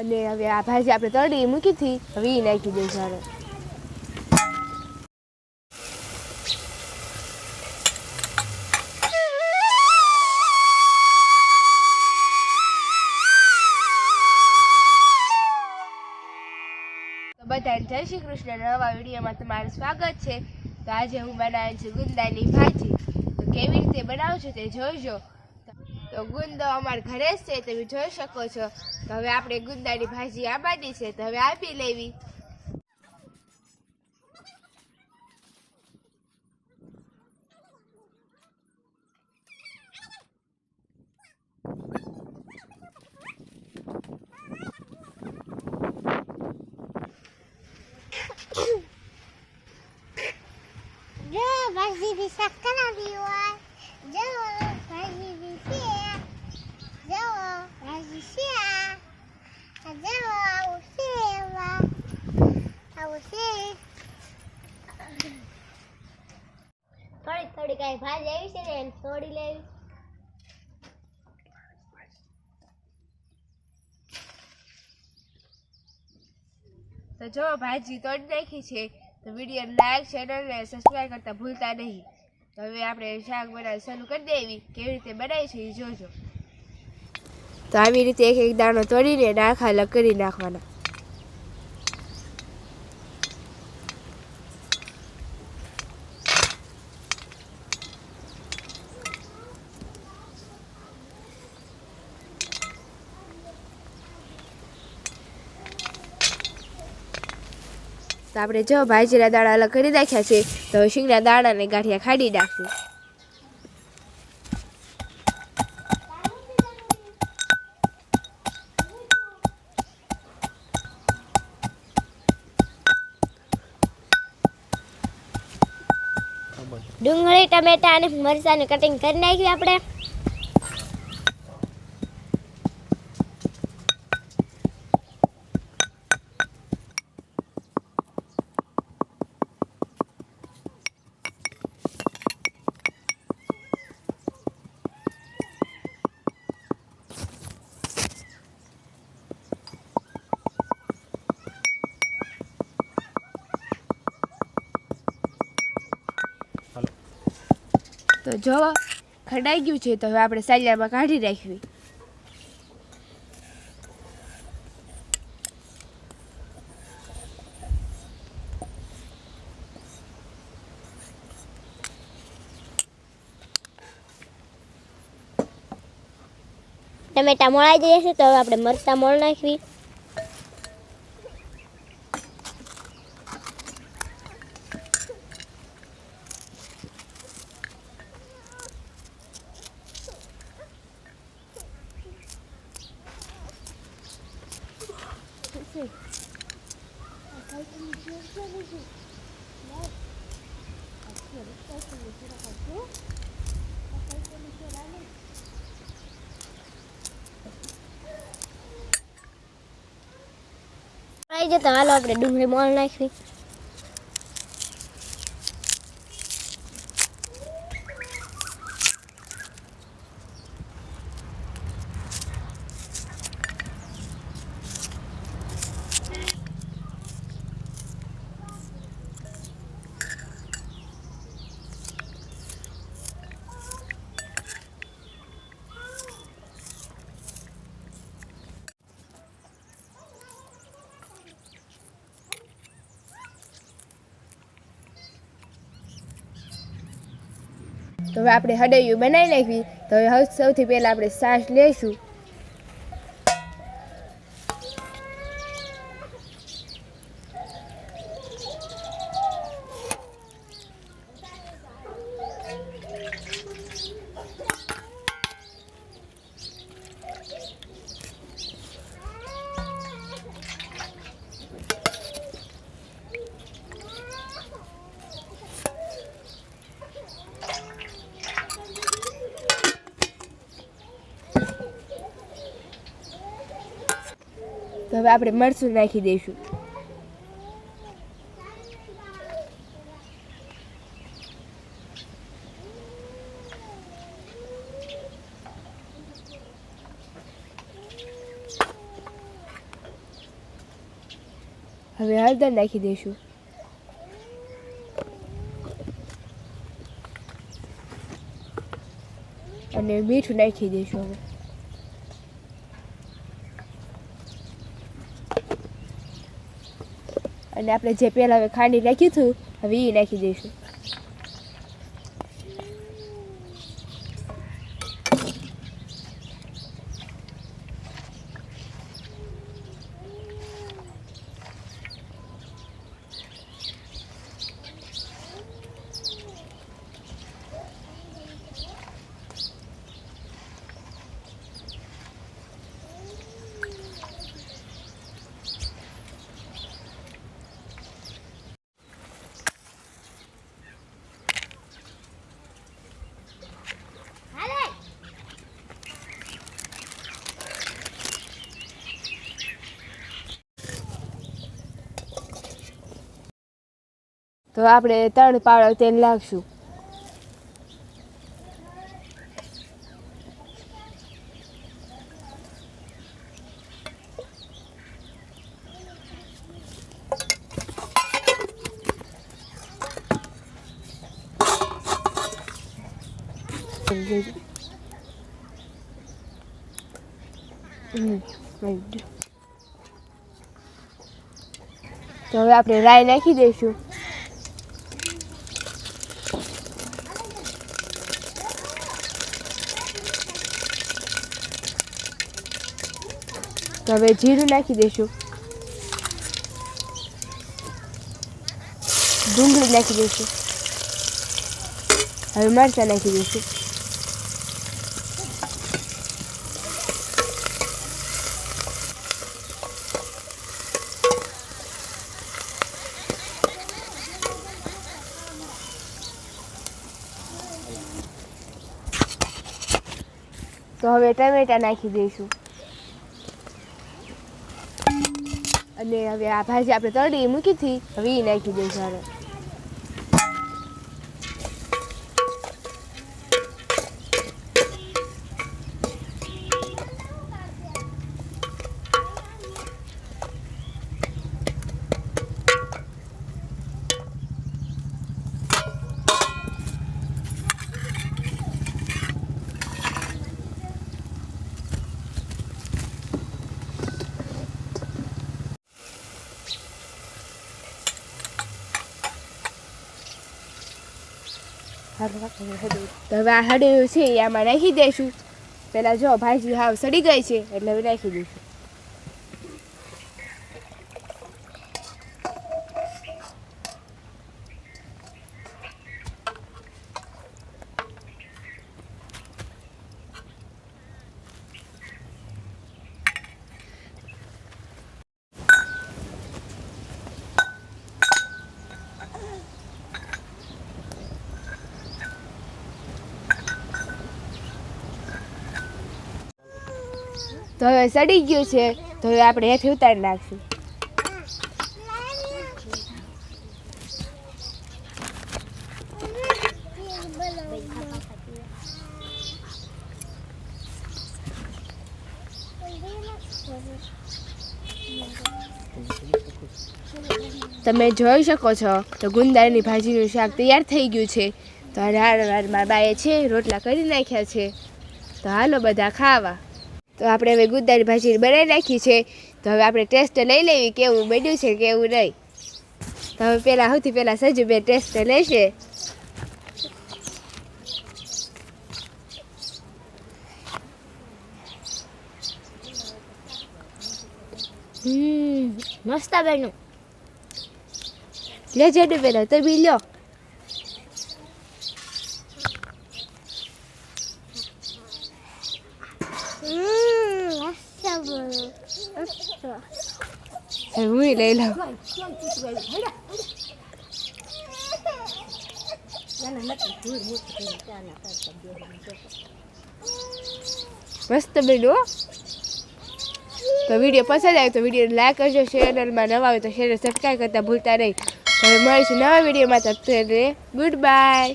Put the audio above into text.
અને હવે આ ભાજી આપણે તળી મૂકી હતી. હવે એ નાખી દઉં તો બધાને જય શ્રી કૃષ્ણ. નવા વિડીયોમાં તમારું સ્વાગત છે. તો આજે હું બનાવું છું ગુંદાની ભાજી. તો કેવી રીતે બનાવું છું તે જોઈજો. તો ગુંદો અમારા ઘરે જ છે, તમે જોઈ શકો છો. તો હવે આપણે ગુંદાની ભાજી આવવાની છે, તો હવે આપી લેવી. જો, ભાજી બી શાક કરાવી હોય જો ભાજી બી છે જો ભાજી છે આ જો આવું છે એમાં આવું છે થોડી થોડી કઈ ભાજી આવી છે ને તોડી લેવી. તો જો ભાજી તોડી નાખી છે. તો વીડિયો લાઈક ચેનલ ને સબસ્ક્રાઈબ કરતા ભૂલતા નહીં. તો હવે આપણે શાક બનાવવાનું શરૂ કરી દેવી કેવી રીતે બનાવી છે એ જોજો. તો આવી રીતે એક એક દાણો તોડીને નાખા અલગ કરી નાખવાના. તો આપણે જો ભાજીના દાણા અલગ કરી નાખ્યા છે, તો હવે શીંગના દાણાને ગાંઠિયા ખાડી નાખશું. ડુંગળી, ટમેટા અને મરચાંની કટિંગ કરી નાખી આપણે. તો જો, ખડાઈ ગયું છે તો હવે આપણે સાલિયામાં કાઢી રાખવી. ટમેટા મોળાઈ છે તો હવે આપણે મરચાં મોળ નાખવી. આવી જતા હાલો આપણે ડુંગળી મોલ નાખવી. તો હવે આપણે હડૈયું બનાવી નાખવી. તો હવે સૌથી પહેલાં આપણે છાશ લઈશું હવે આપણે મરચું નાખી દઈશું. હવે હળદર નાખી દઈશું. અને મીઠું નાખી દઈશું હવે. અને આપણે જે પહેલાં હવે ખાંડી નાખ્યું હતું હવે એ નાખી દઈશું. તો આપણે ત્રણ પાવડા તેલ નાખશું તો હવે આપણે રાઈ નાખી દઈશું. તો હવે જીરું નાખી દઈશું ડુંગળી નાખી દઈશું હવે મરચાં નાખી દઈશું તો હવે ટમેટા નાખી દઈશું અને હવે આ ભાજી આપણે તળી મૂકી હતી. હવે એ નાખી દઈશું હવે તો હવે આ હળેલું છે, એ આમાં નાખી દઈશું પહેલાં જો ભાજી હાવ સડી ગઈ છે, એટલે હવે નાખી દઈશું. તો હવે સડી ગયું છે. તો હવે આપણે હેઠે ઉતારી નાખશું. તમે જોઈ શકો છો, તો ગુંદાળની ભાજીનું શાક તૈયાર થઈ ગયું છે. તો હાર મારા બાએ છે રોટલા કરી નાખ્યા છે. તો હાલો બધા ખાવા. તો આપણે હવે ગુંદાની ભાજી બનાવી નાખી છે. તો હવે આપણે ટેસ્ટ લઈ લેવી કેવું બન્યું છે કેવું નહીં. તો હવે પહેલાં સૌથી પહેલાં સજુ બે ટેસ્ટ લેશે. હમ મસ્ત બન્યું લે જેડું પહેલાં તો બી લ્યો હમ મસ્ત બન્યું મસ્ત હવે હું લઈ લઉં મસ્ત બન્યું, હો. તો વીડિયો પસંદ આવે તો વીડિયો લાઈક કરજો ચેનલમાં નવા આવે તો શેર સબસ્ક્રાઈબ કરતા ભૂલતા નહીં હવે મળીશું નવા વિડીયોમાં તબ ગુડ બાય.